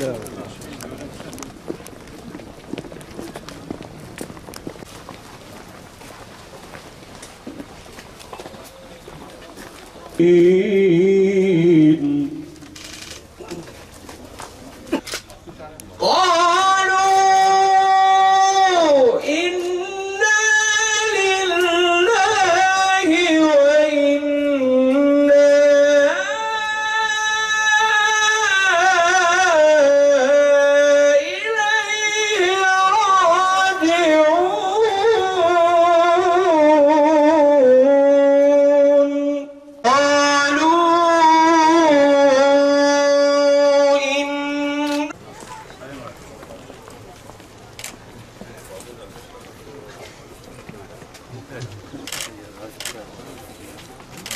go. Eat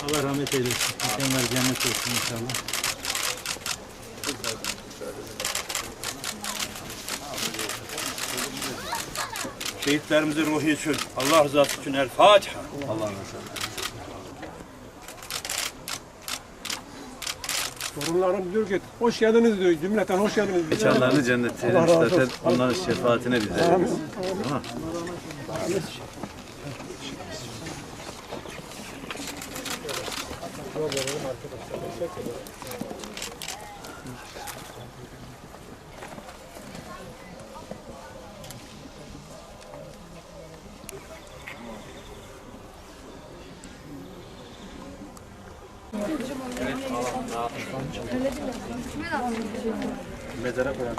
Allah rahmet eylesin. Mekanlar cennet olsun inşallah. Şehitlerimizin ruhu için, Allah rızası için El Fatiha. Torunlarım diyor ki hoş geldiniz diyor. Cümleten hoş geldiniz. diyor. Mekanlarını cennete Allah razı zaten olsun. onların şefaatine bize. Amin. Mezara koyan.